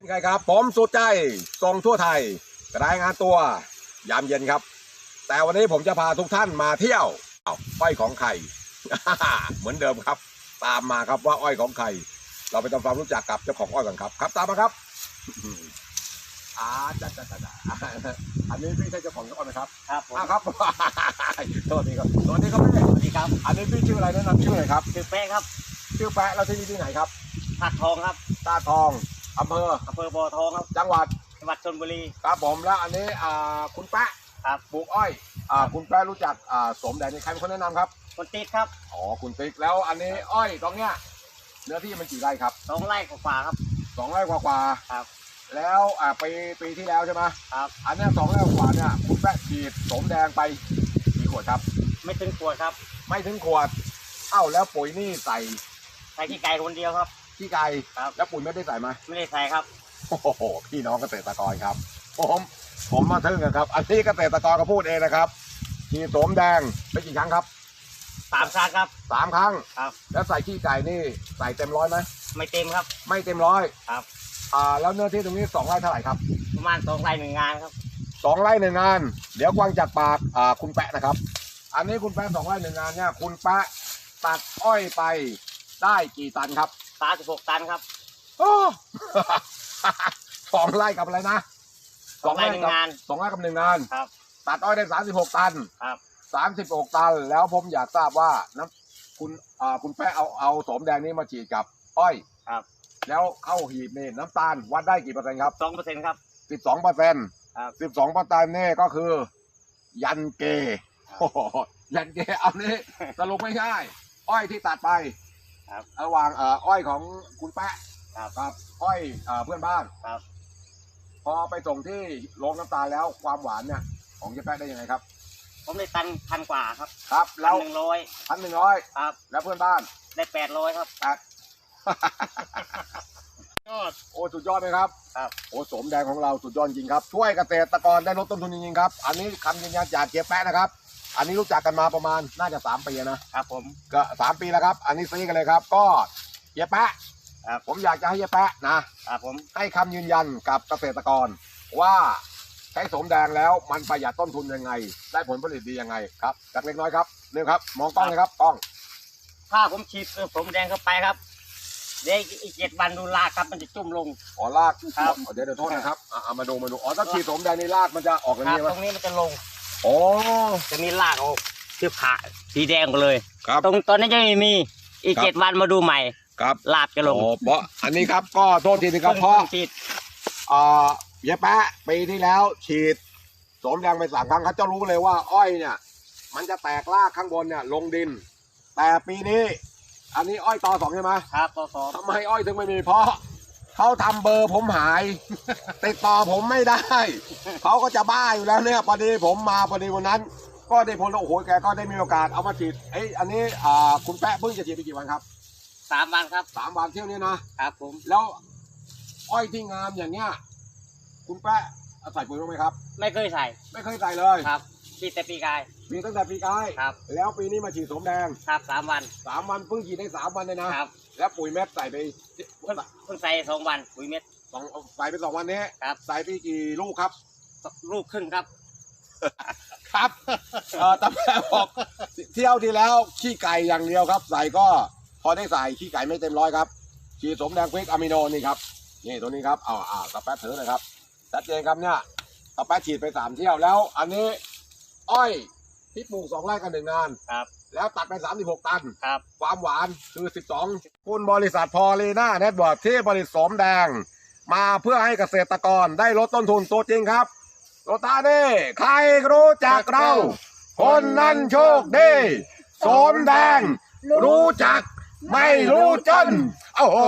นี่ไงครับผมสุดใจส่งทั่วไทยรายงานตัวยามเย็นครับ แต่วันนี้ผมจะพาทุกท่านมาเที่ยวอ้าวอ้อยของใครเหมือนเดิมครับ ตามมาครับว่าอ้อยของใครเราไปทำความรู้จักกับเจ้าของอ้อยกันครับ ครับ ตามมาครับอ่าจ้าจ้าจ้าจ้าอันนี้พี่ใช่เจ้าของอ้อยไหมครับครับผมอ่าครับสวัสดีครับสวัสดีครับพี่สวัสดีครับ อันนี้พี่ชื่ออะไรแนะนำชื่อหน่อยครับชื่อแป้งครับชื่อแปะแล้วที่นี่ที่ไหนครับผักทองครับตาทอง อำเภออำเภอบ่อทองครับจังหวัดจังหวัดชลบุรี ครับผมแล้วอันนี้อ่าคุณแปะครับปลูกอ้อยอ่าคุณแปะรู้จักอ่าสมแดงนี่ใครเป็นคนแนะนำครับคนติดครับอ๋อคุณติ๊กแล้วอันนี้อ้อยตรงเนี้ยเนื้อที่มันกี่ไร่ครับสองไร่กว่าๆครับ สองไร่กว่าครับๆแล้วอ่าปีปีที่แล้วใช่ไหมครับ อันเนี้ยสองไร่กว่าเนี่ยคุณแปะฉีดสมแดงไปกี่ขวดครับ ไม่ถึงขวดครับ ไม่ถึงขวดเอ้าแล้วปุ๋ยนี่ใส่ใส่ขี้ไก่คนเดียวครับ ขี้ไก่ครับ แล้วปุ๋ยไม่ได้ใส่ไหมไม่ได้ใส่ครับ โอ้โห พี่น้องเกษตรกรครับ ผมผมมาทึ่งกันครับ อันนี้เกษตรกรก็พูดเองนะครับฉีดโสมแดงไปกี่ครั้งครับสามชาติครับ สามครั้ง ครับ แล้วใส่ขี้ไก่นี่ใส่เต็มร้อยไหมไม่เต็มครับ ไม่เต็มร้อยครับ อ่าแล้วเนื้อที่ตรงนี้สองไร่เท่าไหร่ครับประมาณสองไร่หนึ่งงานครับ สองไร่หนึ่งงาน เดี๋ยวกวางจากปากอ่าคุณแปะนะครับ อันนี้คุณแปะสองไร่หนึ่งงานเนี่ยคุณแปะตัดอ้อยไปได้กี่ตันครับ สามสิบหกตันครับโอ้ สองไร่กับอะไรนะสองไร่หนึ่งกับงาน สองไร่กับหนึ่งงาน ครับ ตัดอ้อยได้สามสิบหกตันครับ สามสิบหกตัน แล้วผมอยากทราบว่าน้ำคุณอ่าคุณแป้เอาเอาโสมแดงนี้มาฉีดกับ อ้อยครับ แล้วเข้าหีบนี่น้ำตาลวัดได้กี่เปอร์เซ็นต์ครับ สองเปอร์เซ็นต์ครับ สิบสองเปอร์เซ็นต์ครับ สิบสองเปอร์เซ็นต์นี่ก็คือ ยันเกโอ้โหยันเกอันนี้สรุปไม่ใช่อ้อยที่ตัดไป ครับระหว่างเอ่ออ้อยของคุณแปะครับกับอ้อยเอ่อเพื่อนบ้านครับ พอไปส่งที่โรงน้ำตาลแล้วความหวานเนี่ย ของเจ๊แปะได้ยังไงครับ ผมได้ตันพันกว่าครับครับพัแล้นวหนึ่งร้อยพันหนึ่งร้อยครับ แล้วเพื่อนบ้านได้แปดร้อยครับ แปด ยอด โอ้สุดยอดไหมครับ ครับ โอ้สมแดงของเราสุดยอดจริงครับ ช่วยเกษตรกรได้ลดต้นทุนจริงๆครับ อันนี้คำยืนยันจากเจ๊แปะนะครับ อันนี้รู้จักกันมาประมาณน่าจะสามปีนะครับผมก็สามปีแล้วครับ อันนี้ซีกันเลยครับ ก็เจ๊แปะครับผมอยากจะให้เจ๊แปะนะครับผมให้คำยืนยันกับเกษตรกร ว่าใช้สมแดงแล้วมันประหยัดต้นทุนยังไง ได้ผลผลิตดียังไงครับจากเล็กน้อยครับนี่ครับ มองกล้องเลยครับกล้อง ถ้าผมฉีดผมแดงเข้าไปครับเดี๋ยวอีกเจ็ดวันดูลากครับมันจะจุ่มลงอ๋อลากครับอ๋อเดี๋ยวเดี๋ยวโทษนะครับอะเอามาดูมาดูอ๋อถ้าฉีดสมแดงนี่ลากมันจะออกอย่างครับนี้ไหมตรงนี้มันจะลง โอ้จะมีลากออกคือผ่าสีแดงไปเลย ครับ ตรงตอนนี้จะไม่มีอีกครับ เจ็ดวันมาดูใหม่ครับ ลากจะลงโอ้เพราะอันนี้ครับก็โทษทีนะครับเพราะฉีดอ่าเยแปะปีที่แล้วฉีดสมแดงไปสามครั้งเขาจะรู้เลยว่า อ้อยเนี่ย มันจะแตกรากข้างบนเนี่ย ลงดิน แต่ปีนี้ อันนี้อ้อยตอสองใช่ไหมครับต่อสองทำไมอ้อยถึงไม่มีเพราะ เขาทำเบอร์ผมหาย ติดต่อผมไม่ได้ เขาก็จะบ้าอยู่แล้วเนี่ยพอดีผมมาพอดีวันนั้น ก็ได้ผลโอ้โหแกก็ได้มีโอกาสเอามาฉีดเอ้ยอันนี้อ่าคุณแปะเพิ่งจะฉีดไปกี่วันครับสามวันครับสามวันเที่ยวนี้นะครับผมแล้วอ้อยที่งามอย่างเนี้ยคุณแปะเอาใส่ปุ๋ยบ้างไหมครับ ไม่เคยใส่ไม่เคยใส่เลยครับฉีดแต่ปีกายมีตั้งแต่ปีกายครับแล้วปีนี้มาฉีดสมแดงครับสามวันสามวันเพิ่งฉีดได้สามวันเลยนะครับ แล้วปุ๋ยเม็ดใส่ไปเพิ่งเพิ่งใส่สองวันปุ๋ยเม็ด สองใส่ไปสองวันนี้ครับ ใส่ไปกี่ลูกครับ ลูกครึ่งครับ ครับเอ่อตำแหน่งบอกเที่ยวที่แล้วขี้ไก่อย่างเดียวครับ ใส่ก็พอได้ใส่ขี้ไก่ไม่เต็มร้อยครับฉีดสมแดงควิกอะมิโนนี่ครับนี่ตัวนี้ครับเอาอ่าตะแป๊ดถือหนะครับชัดเจนครับเนี่ยตะแป๊ดฉีดไปสามเที่ยวแล้ว อันนี้ อ้อยที่ปลูกสองไร่กันหนึ่งงานครับ แล้วตัดไปสามสิบหกตัน ครับ ความหวานคือสิบสองคุณบริษัทพอลีน่าเน็ตเวิร์กที่ผลิตสมแดง มาเพื่อให้เกษตรกรได้ลดต้นทุนตัวจริงครับโตตาเน่ใครรู้จักเรา คนนั้นโชคดีสมแดง รู้จัก ไม่รู้จน โอ้โห